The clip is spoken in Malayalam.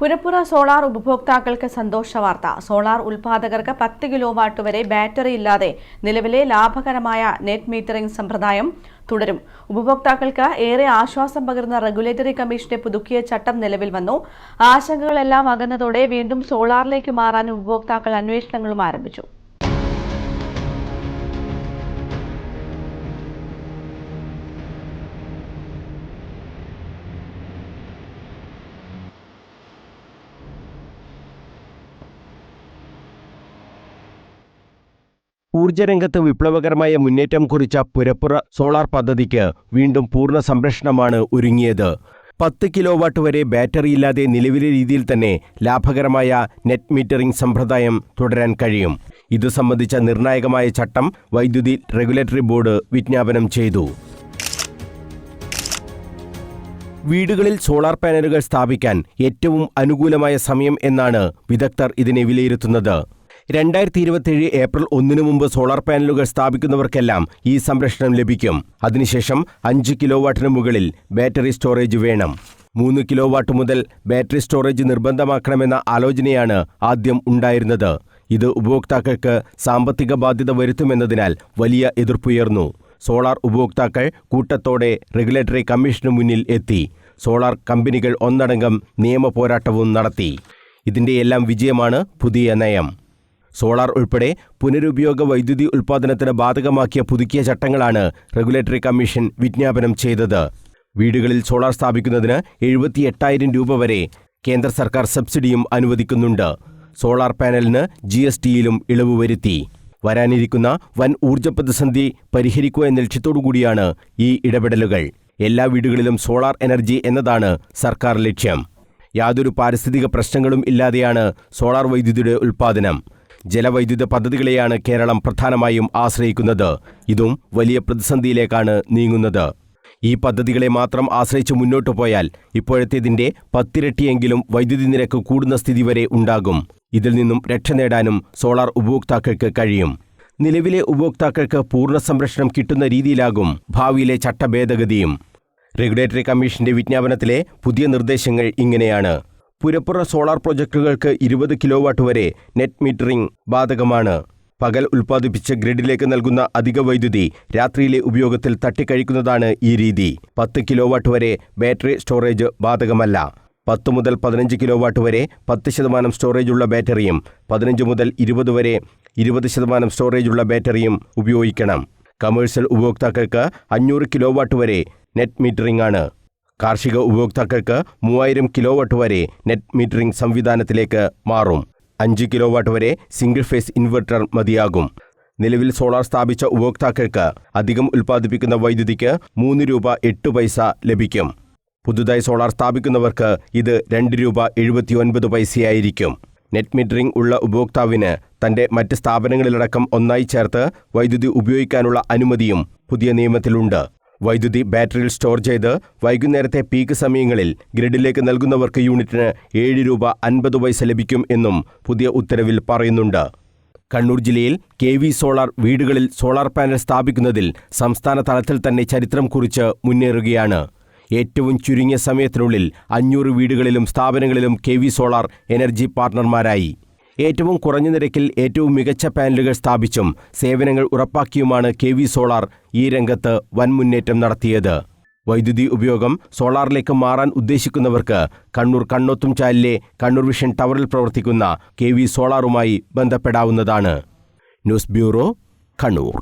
പുരപ്പുറ സോളാർ ഉപഭോക്താക്കൾക്ക് സന്തോഷ വാർത്ത. സോളാർ ഉൽപാദകർക്ക് പത്ത് കിലോ വാട്ട് വരെ ബാറ്ററി ഇല്ലാതെ നിലവിലെ ലാഭകരമായ നെറ്റ് മീറ്ററിംഗ് സമ്പ്രദായം തുടരും. ഉപഭോക്താക്കൾക്ക് ഏറെ ആശ്വാസം പകർന്ന റെഗുലേറ്ററി കമ്മീഷന്റെ പുതുക്കിയ ചട്ടം നിലവിൽ വന്നു. ആശങ്കകളെല്ലാം അകന്നതോടെ വീണ്ടും സോളാറിലേക്ക് മാറാൻ ഉപഭോക്താക്കൾ അന്വേഷണങ്ങളും ആരംഭിച്ചു. ഊർജരംഗത്ത് വിപ്ലവകരമായ മുന്നേറ്റം കുറിച്ച പുരപ്പുറ സോളാർ പദ്ധതിക്ക് വീണ്ടും പൂർണ സംരക്ഷണമാണ് ഒരുങ്ങിയത്. പത്ത് കിലോ വാട്ട് വരെ ബാറ്ററിയില്ലാതെ നിലവിലെ രീതിയിൽ തന്നെ ലാഭകരമായ നെറ്റ് മീറ്ററിംഗ് സമ്പ്രദായം തുടരാൻ കഴിയും. ഇതു സംബന്ധിച്ച നിർണായകമായ ചട്ടം വൈദ്യുതി റെഗുലേറ്ററി ബോർഡ് വിജ്ഞാപനം ചെയ്തു. വീടുകളിൽ സോളാർ പാനലുകൾ സ്ഥാപിക്കാൻ ഏറ്റവും അനുകൂലമായ സമയം എന്നാണ് വിദഗ്ധർ ഇതിനെ വിലയിരുത്തുന്നത്. രണ്ടായിരത്തി ഇരുപത്തിയേഴ് ഏപ്രിൽ ഒന്നിനു മുമ്പ് സോളാർ പാനലുകൾ സ്ഥാപിക്കുന്നവർക്കെല്ലാം ഈ സംരക്ഷണം ലഭിക്കും. അതിനുശേഷം അഞ്ച് കിലോ വാട്ടിന് മുകളിൽ ബാറ്ററി സ്റ്റോറേജ് വേണം. മൂന്ന് കിലോ വാട്ട് മുതൽ ബാറ്ററി സ്റ്റോറേജ് നിർബന്ധമാക്കണമെന്ന ആലോചനയാണ് ആദ്യം ഉണ്ടായിരുന്നത്. ഇത് ഉപഭോക്താക്കൾക്ക് സാമ്പത്തിക ബാധ്യത വരുത്തുമെന്നതിനാൽ വലിയ എതിർപ്പുയർന്നു. സോളാർ ഉപഭോക്താക്കൾ കൂട്ടത്തോടെ റെഗുലേറ്ററി കമ്മീഷനു മുന്നിൽ എത്തി. സോളാർ കമ്പനികൾ ഒന്നടങ്കം നിയമ പോരാട്ടവും നടത്തി. ഇതിന്റെയെല്ലാം വിജയമാണ് പുതിയ നയം. സോളാർ ഉൾപ്പെടെ പുനരുപയോഗ വൈദ്യുതി ഉൽപ്പാദനത്തിന് ബാധകമാക്കിയ പുതുക്കിയ ചട്ടങ്ങളാണ് റെഗുലേറ്ററി കമ്മീഷൻ വിജ്ഞാപനം ചെയ്തത്. വീടുകളിൽ സോളാർ സ്ഥാപിക്കുന്നതിന് എഴുപത്തി എട്ടായിരം രൂപ വരെ കേന്ദ്ര സർക്കാർ സബ്സിഡിയും അനുവദിക്കുന്നുണ്ട്. സോളാർ പാനലിന് ജി എസ് ടിയിലും ഇളവ് വരുത്തി. വരാനിരിക്കുന്ന വൻ ഊർജ പ്രതിസന്ധി പരിഹരിക്കുക എന്ന ലക്ഷ്യത്തോടുകൂടിയാണ് ഈ ഇടപെടലുകൾ. എല്ലാ വീടുകളിലും സോളാർ എനർജി എന്നതാണ് സർക്കാർ ലക്ഷ്യം. യാതൊരു പാരിസ്ഥിതിക പ്രശ്നങ്ങളും ഇല്ലാതെയാണ് സോളാർ വൈദ്യുതിയുടെ ഉൽപ്പാദനം. ജലവൈദ്യുത പദ്ധതികളെയാണ് കേരളം പ്രധാനമായും ആശ്രയിക്കുന്നത്. ഇതും വലിയ പ്രതിസന്ധിയിലേക്കാണ് നീങ്ങുന്നത്. ഈ പദ്ധതികളെ മാത്രം ആശ്രയിച്ച് മുന്നോട്ടു പോയാൽ ഇപ്പോഴത്തേതിന്റെ പത്തിരട്ടിയെങ്കിലും വൈദ്യുതി നിരക്ക് കൂടുന്ന സ്ഥിതി വരെ ഉണ്ടാകും. ഇതിൽ നിന്നും രക്ഷ നേടാനും സോളാർ ഉപഭോക്താക്കൾക്ക് കഴിയും. നിലവിലെ ഉപഭോക്താക്കൾക്ക് പൂർണ സംരക്ഷണം കിട്ടുന്ന രീതിയിലാകും ഭാവിയിലെ ചട്ടഭേദഗതിയും. റെഗുലേറ്ററി കമ്മീഷന്റെ വിജ്ഞാപനത്തിലെ പുതിയ നിർദ്ദേശങ്ങൾ ഇങ്ങനെയാണ്. പുരപ്പുറ സോളാർ പ്രൊജക്ടുകൾക്ക് ഇരുപത് കിലോ വാട്ട് വരെ നെറ്റ് മീറ്ററിംഗ് ബാധകമാണ്. പകൽ ഉൽപ്പാദിപ്പിച്ച് ഗ്രിഡിലേക്ക് നൽകുന്ന അധിക വൈദ്യുതി രാത്രിയിലെ ഉപയോഗത്തിൽ തട്ടിക്കഴിക്കുന്നതാണ് ഈ രീതി. പത്ത് കിലോ വാട്ട് വരെ ബാറ്ററി സ്റ്റോറേജ് ബാധകമല്ല. പത്ത് മുതൽ പതിനഞ്ച് കിലോ വാട്ട് വരെ പത്ത് ശതമാനം സ്റ്റോറേജുള്ള ബാറ്ററിയും പതിനഞ്ച് മുതൽ ഇരുപത് വരെ ഇരുപത് ശതമാനം സ്റ്റോറേജുള്ള ബാറ്ററിയും ഉപയോഗിക്കണം. കമേഴ്സ്യൽ ഉപഭോക്താക്കൾക്ക് അഞ്ഞൂറ് കിലോ വാട്ട് വരെ നെറ്റ് മീറ്ററിംഗ് ആണ്. കാർഷിക ഉപഭോക്താക്കൾക്ക് മൂവായിരം കിലോ വരെ നെറ്റ് മീറ്ററിംഗ് സംവിധാനത്തിലേക്ക് മാറും. അഞ്ച് കിലോ വരെ സിംഗിൾ ഫേസ് ഇൻവെർട്ടർ മതിയാകും. നിലവിൽ സോളാർ സ്ഥാപിച്ച ഉപഭോക്താക്കൾക്ക് അധികം ഉൽപ്പാദിപ്പിക്കുന്ന വൈദ്യുതിക്ക് മൂന്ന് രൂപ എട്ട് പൈസ ലഭിക്കും. പുതുതായി സോളാർ സ്ഥാപിക്കുന്നവർക്ക് ഇത് രണ്ട് രൂപ എഴുപത്തിയൊൻപത് പൈസയായിരിക്കും. നെറ്റ് മീറ്ററിംഗ് ഉള്ള ഉപഭോക്താവിന് തന്റെ മറ്റ് സ്ഥാപനങ്ങളിലടക്കം ഒന്നായി ചേർത്ത് വൈദ്യുതി ഉപയോഗിക്കാനുള്ള അനുമതിയും പുതിയ നിയമത്തിലുണ്ട്. വൈദ്യുതി ബാറ്ററിയിൽ സ്റ്റോർ ചെയ്ത് വൈകുന്നേരത്തെ പീക്ക് സമയങ്ങളിൽ ഗ്രിഡിലേക്ക് നൽകുന്നവർക്ക് യൂണിറ്റിന് ഏഴ് രൂപ അൻപത് പൈസ ലഭിക്കും എന്നും പുതിയ ഉത്തരവിൽ പറയുന്നുണ്ട്. കണ്ണൂർ ജില്ലയിൽ കെ വി സോളാർ വീടുകളിൽ സോളാർ പാനൽ സ്ഥാപിക്കുന്നതിൽ സംസ്ഥാന തലത്തിൽ തന്നെ ചരിത്രം കുറിച്ച് മുന്നേറുകയാണ്. ഏറ്റവും ചുരുങ്ങിയ സമയത്തിനുള്ളിൽ അഞ്ഞൂറ് വീടുകളിലും സ്ഥാപനങ്ങളിലും കെ സോളാർ എനർജി പാർട്ണർമാരായി. ഏറ്റവും കുറഞ്ഞ നിരക്കിൽ ഏറ്റവും മികച്ച പാനലുകൾ സ്ഥാപിച്ചും സേവനങ്ങൾ ഉറപ്പാക്കിയുമാണ് കെ വി സോളാർ ഈ രംഗത്ത് വൻ മുന്നേറ്റം നടത്തിയത്. വൈദ്യുതി ഉപയോഗം സോളാറിലേക്ക് മാറാൻ ഉദ്ദേശിക്കുന്നവർക്ക് കണ്ണൂർ കണ്ണോത്തും ചാലിലെ കണ്ണൂർ വിഷൻ ടവറിൽ പ്രവർത്തിക്കുന്ന കെ വി സോളാറുമായി ബന്ധപ്പെടാവുന്നതാണ്. News bureau Kannur.